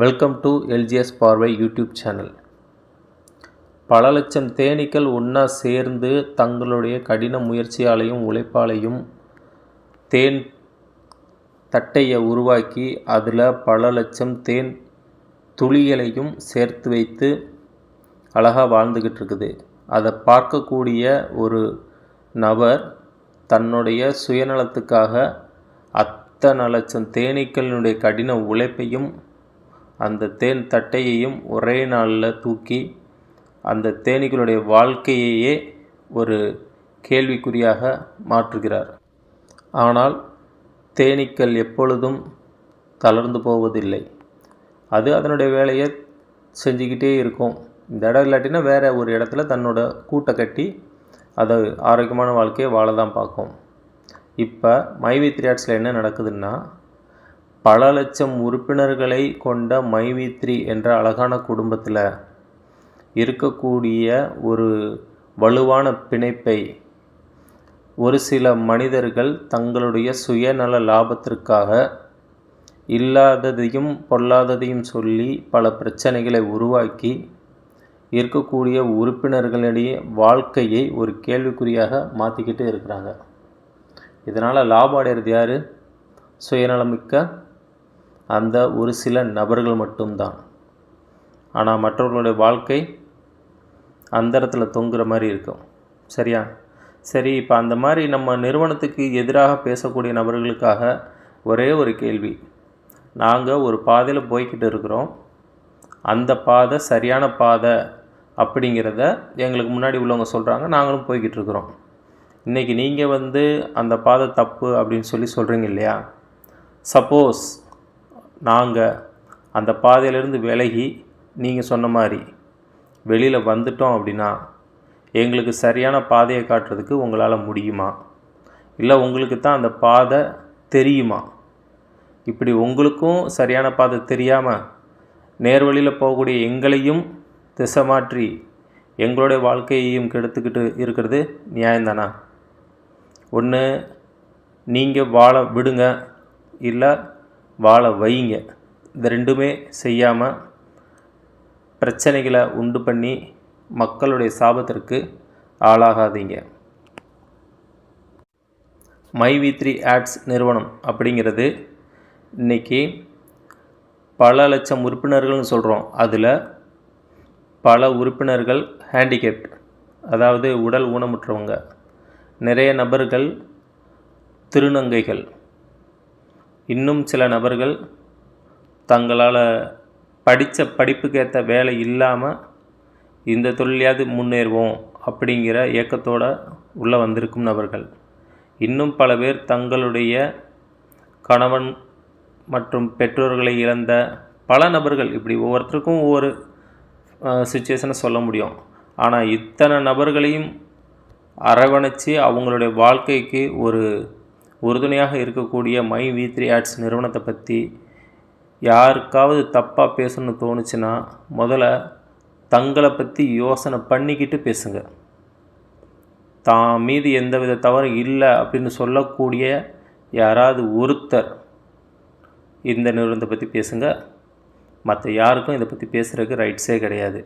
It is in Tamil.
வெல்கம் டு எல்ஜிஎஸ் பார்வை யூடியூப் சேனல். பல லட்சம் தேனீக்கள் ஒன்றா சேர்ந்து தங்களுடைய கடின முயற்சியாலையும் உழைப்பாலையும் தேன் தட்டையை உருவாக்கி அதில் பல லட்சம் தேன் துளிகளையும் சேர்த்து வைத்து அழகாக வாழ்ந்துக்கிட்டு இருக்குது. அதை பார்க்கக்கூடிய ஒரு நபர் தன்னுடைய சுயநலத்துக்காக அத்தனை லட்சம் தேனீக்களினுடைய கடின உழைப்பையும் அந்த தேன் தட்டையையும் ஒரே நாளில் தூக்கி அந்த தேனீக்களுடைய வாழ்க்கையையே ஒரு கேள்விக்குறியாக மாற்றுகிறார். ஆனால் தேனீக்கள் எப்பொழுதும் தளர்ந்து போவதில்லை. அது அதனுடைய வேலையை செஞ்சுக்கிட்டே இருக்கும். இந்த இடம் இல்லாட்டினா வேறு ஒரு இடத்துல தன்னோட கூட்டை கட்டி அதை ஆரோக்கியமான வாழ்க்கையை வாழ தான் பார்க்கும். இப்போ மைவி த்ரியாட்ஸில் என்ன நடக்குதுன்னா பல லட்சம் உறுப்பினர்களை கொண்ட மைவித்ரி என்ற அழகான குடும்பத்தில் இருக்கக்கூடிய ஒரு வலுவான பிணைப்பை ஒரு சில மனிதர்கள் தங்களுடைய சுயநல லாபத்திற்காக இல்லாததையும் பொல்லாததையும் சொல்லி பல பிரச்சனைகளை உருவாக்கி இருக்கக்கூடிய உறுப்பினர்களுடைய வாழ்க்கையை ஒரு கேள்விக்குறியாக மாற்றிக்கிட்டு இருக்கிறாங்க. இதனால் லாபம் அடைகிறது யார்? சுயநலமிக்க அந்த ஒரு சில நபர்கள் மட்டும்தான். ஆனால் மற்றவர்களுடைய வாழ்க்கை அந்த இடத்துல தொங்குற மாதிரி இருக்கும். சரியா? சரி இப்போ அந்த மாதிரி நம்ம நிறுவனத்துக்கு எதிராக பேசக்கூடிய நபர்களுக்காக ஒரே ஒரு கேள்வி. நாங்கள் ஒரு பாதையில் போய்கிட்டு இருக்கிறோம். அந்த பாதை சரியான பாதை அப்படிங்கிறத எங்களுக்கு முன்னாடி உள்ளவங்க சொல்கிறாங்க நாங்களும் போய்கிட்டு இருக்கிறோம். இன்றைக்கி நீங்கள் வந்து அந்த பாதை தப்பு அப்படின்னு சொல்லி சொல்கிறீங்க இல்லையா? சப்போஸ் நாங்கள் அந்த பாதையிலேருந்து விலகி நீங்கள் சொன்ன மாதிரி வெளியில் வந்துட்டோம் அப்படின்னா எங்களுக்கு சரியான பாதையை காட்டுறதுக்கு உங்களால் முடியுமா? இல்லை உங்களுக்கு தான் அந்த பாதை தெரியுமா? இப்படி உங்களுக்கும் சரியான பாதை தெரியாமல் நேர்வழியில் போகக்கூடிய எங்களையும் திசை மாற்றி எங்களுடைய வாழ்க்கையையும் கெடுத்துக்கிட்டு இருக்கிறது நியாயம்தானா? ஒன்று நீங்கள் வாழ விடுங்க. இல்லை வாழ வைங்க இந்த ரெண்டுமே செய்யாமல் பிரச்சனைகளை உண்டு பண்ணி மக்களுடைய சாபத்திற்கு ஆளாகாதீங்க. மை வி த்ரீ ஆட்ஸ் நிறுவனம் அப்படிங்கிறது இன்றைக்கி பல லட்சம் உறுப்பினர்கள்னு சொல்கிறோம் அதில் பல உறுப்பினர்கள் ஹேண்டிகேப்ட் அதாவது உடல் ஊனமுற்றவங்க. நிறைய நபர்கள் திருநங்கைகள். இன்னும் சில நபர்கள் தங்களால் படித்த படிப்புக்கேற்ற வேலை இல்லாமல் இந்த தொழிலையாவது முன்னேறுவோம் அப்படிங்கிற இயக்கத்தோடு உள்ளே வந்திருக்கும் நபர்கள். இன்னும் பல பேர் தங்களுடைய கணவன் மற்றும் பெற்றோர்களை இழந்த பல நபர்கள் இப்படி ஒவ்வொருத்தருக்கும் ஒவ்வொரு சுச்சுவேஷனை சொல்ல முடியும். ஆனால் இத்தனை நபர்களையும் அரவணைச்சு அவங்களுடைய வாழ்க்கைக்கு ஒரு உறுதுணையாக இருக்கக்கூடிய மை வி த்ரீ ஆட்ஸ் நிறுவனத்தை பற்றி யாருக்காவது தப்பாக பேசணும்னு தோணுச்சுன்னா முதல்ல தங்களை பற்றி யோசனை பண்ணிக்கிட்டு பேசுங்க. தான் மீது எந்தவித தவறும் இல்லை அப்படின்னு சொல்லக்கூடிய யாராவது ஒருத்தர் இந்த நிறுவனத்தை பற்றி பேசுங்க. மற்ற யாருக்கும் இதை பற்றி பேசுகிறதுக்கு ரைட்ஸே கிடையாது.